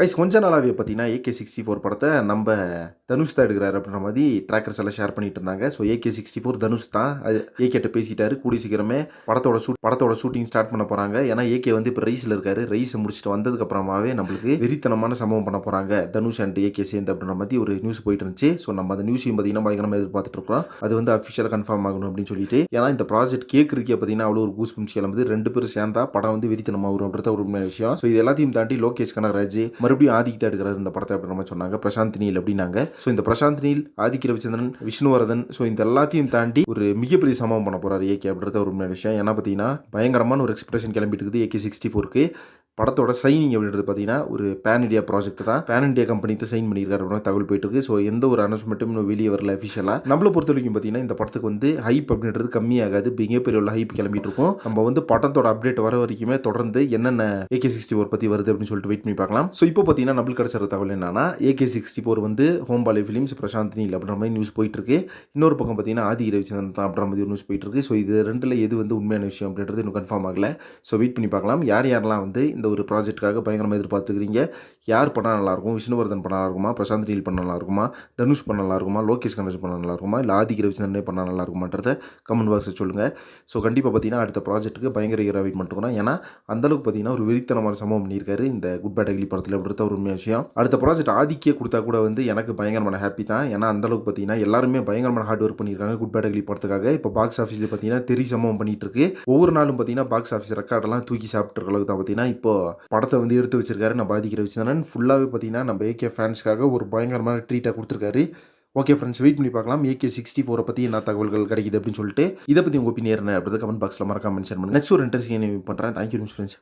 Guys கொஞ்ச நாளாகவே பார்த்தீங்கன்னா ஏகே சிக்ஸ்டி ஃபோர் படத்தை நம்ம தனுஷ் தான் எடுக்கிறாரு அப்படின்ற மாதிரி ட்ராக்கர்ஸ் எல்லாம் ஷேர் பண்ணிட்டு இருந்தாங்க. So AK sixty four Dhanush தான். அது ஏகேட்ட பேசிட்டாரு. கூடி சீக்கிரமே படத்தோட ஷூட் படத்தோட ஷூட்டிங் ஸ்டார்ட் பண்ண போகிறாங்க ஏன்னா ஏகே வந்து இப்போ ரைஸில் இருக்காரு. ரைஸை முடிச்சுட்டு வந்ததுக்கு அப்புறமாவே நம்மளுக்கு வெறித்தனமான சம்பவம் பண்ண போகிறாங்க தனுஷ் அண்ட் ஏகே சேர்ந்து அப்படின்ற மாதிரி ஒரு நியூஸ் போயிட்டு இருந்துச்சு. ஸோ நம்ம அந்த நியூஸையும் பார்த்தீங்கன்னா பயங்கரமாக எதிர்பார்த்துட்டு இருக்கோம் அது வந்து அஃபிஷியலாக கன்ஃபார்ம் ஆகணும் அப்படின்னு சொல்லிட்டு. ஏன்னா இந்த ப்ராஜெக்ட் கேட்குறதுக்கே பார்த்தீங்கன்னா அவ்வளோ ஒரு கூஸ் பிம்ஸ் கிளம்புது. ரெண்டு பேரும் சேர்ந்தா படம் வந்து வெறித்தனமாக வரும் அப்படின்றத ஒரு உண்மையான விஷயம். ஸோ இது எல்லாத்தையும் தாண்டி லோகேஷ் கனகராஜ் மறுபடியும் ஆதிக்கு தான் இந்த படத்தை அப்படின்ற மாதிரி சொன்னாங்க. பிரசாந்த் நீல் அப்படின்னாங்க. ஸோ இந்த பிரசாந்த் நீல் ஆதிக்க ரவிச்சந்திரன் விஷ்ணுவர்தன் ஸோ இந்த எல்லாத்தையும் தாண்டி ஒரு மிகப்பெரிய சம்பவம் பண்ண போறாரு ஏகே அப்படின்றது ஒரு உண்மையான விஷயம். ஏன்னா பார்த்தீங்கன்னா பயங்கரமான ஒரு எக்ஸ்பிரஷன் கிளம்பிட்டு இருக்குது ஏகே சிக்ஸ்டி ஃபோருக்கு படத்தோட சைனிங் அப்படின்றது பார்த்தீங்கன்னா ஒரு பேன் இண்டியா ப்ராஜெக்ட் தான். பேன் இண்டியா கம்பெனி தான் சைன் பண்ணியிருக்காரு அப்படின்னு தகவல் போயிட்டு இருக்கு. ஸோ எந்த ஒரு அனௌன்ஸ்மெண்ட்டும் இன்னும் வெளியே வரல அஃபிஷியலாக நம்மளை பொறுத்த வரைக்கும் பார்த்தீங்கன்னா இந்த படத்துக்கு வந்து ஹைப் அப்படின்றது கம்மியாகாது. மிகப்பெரிய உள்ள ஹைப் கிளம்பிட்டு இருக்கும். நம்ம வந்து படத்தோட அப்டேட் வர வரைக்குமே தொடர்ந்து என்னென்ன ஏகே சிக்ஸ்டி ஃபோர் பற்றி வருது அப்படின்னு சொல்லிட்டு வெயிட் பண்ணி பார்க்கலாம். ஸோ இப்போ பார்த்தீங்கன்னா நம்மளுக்கு கிடைச்ச தகவல் என்னன்னா ஏகே சிக்ஸ்டி ஃபோர் வந்து ஹோம்பாலே ஃபிலிம்ஸ் பிரசாந்த் நீல் அப்படின்ற மாதிரி நியூஸ் போயிட்டு இருக்கு. இன்னொரு பக்கம் பார்த்தீங்கன்னா ஆதி ரவிச்சந்திரன் தான் அப்படின்ற மாதிரி ஒரு நியூஸ் போயிட்டு இருக்கு. ஸோ இது ரெண்டில் எது வந்து உண்மையான விஷயம் அப்படின்றது இன்னும் கன்ஃபார்ம் ஆகல. ஸோ வெயிட் பண்ணி பார்க்கலாம். யார் யாரெல்லாம் வந்து இந்த ஒரு ப்ராஜெக்ட்டுக்காக பயங்கரமாக எதிர்பார்த்துக்கிறீங்க. யார் பண்ணால் நல்லாயிருக்கும்? விஷ்ணுவர்தன் பண்ண நல்லா இருக்குமா பிரசாந்த் ரீல் பண்ண நல்லாயிருக்குமா? தனுஷ் பண்ண நல்லாயிருக்குமா? லோகேஷ் கணேஷ் பண்ண நல்லாயிருக்குமா? இல்லை ஆதிக்க ரவிச்சந்திரனே பண்ண நல்லாயிருக்குமான்றத கமெண்ட் பாக்ஸில் சொல்லுங்கள் ஸோ கண்டிப்பாக பார்த்தீங்கன்னா அடுத்த ப்ராஜெக்ட்டுக்கு பயங்கர ஹீரோ வெயிட் பண்ணிருக்கோம் ஏன்னா அந்தளவுக்கு பார்த்தீங்கன்னா ஒரு வெறித்தனமான சம்பவம் பண்ணியிருக்காரு இந்த குட் பேட் அகிலி படத்தில். அப்படின்றத ஒரு உண்மையான விஷயம். அடுத்த ப்ராஜெக்ட் ஆதிக்கே கொடுத்தா கூட வந்து எனக்கு பயங்கரமான ஹாப்பி தான். ஏன்னா அந்தளவுக்கு பார்த்தீங்கன்னா எல்லாருமே பயங்கரமான ஹார்ட் ஒர்க் பண்ணியிருக்காங்க குட் பேட் அகிலி படத்துக்காக. இப்போ பாக்ஸ் ஆஃபீஸில் பார்த்தீங்கன்னா தெரிய சம்பவம் பண்ணிட்டு இருக்கு. ஒவ்வொரு நாளும் பார்த்தீங்கன்னா பாக்ஸ் ஆஃபீஸ் ரெக்கார்டெல்லாம் தூக்கி சாப்பிட்ற அளவுக்கு தான் பார்த்தீங்கன்னா இப்போ படத்தை வந்து எடுத்து வச்சிருக்காரு. நான் பாதிக்கிற வச்சிருந்தேன் ஃபுல்லாகவே பார்த்தீங்கன்னா நம்ம ஏகே ஃபேன்ஸ்க்காக ஒரு பயங்கரமான ட்ரீட்டாக கொடுத்துருக்காரு. ஓகே ஃப்ரெண்ட்ஸ் வெயிட் பண்ணி பார்க்கலாம். ஏகே சிக்ஸ்டி ஃபோரை பற்றி என்ன தகவல்கள் கிடைக்குது அப்படின்னு சொல்லிட்டு இதை பற்றி உங்கள் ஒப்பீனியர் என்ன அப்படின்றத கமெண்ட் பாக்ஸில் மறக்காம மென்ஷன் பண்ணுங்கள் நெக்ஸ்ட் ஒரு இன்ட்ரெஸ்டிங் பண்ணுறேன் தேங்க்யூ ஃப்ரெண்ட்ஸ்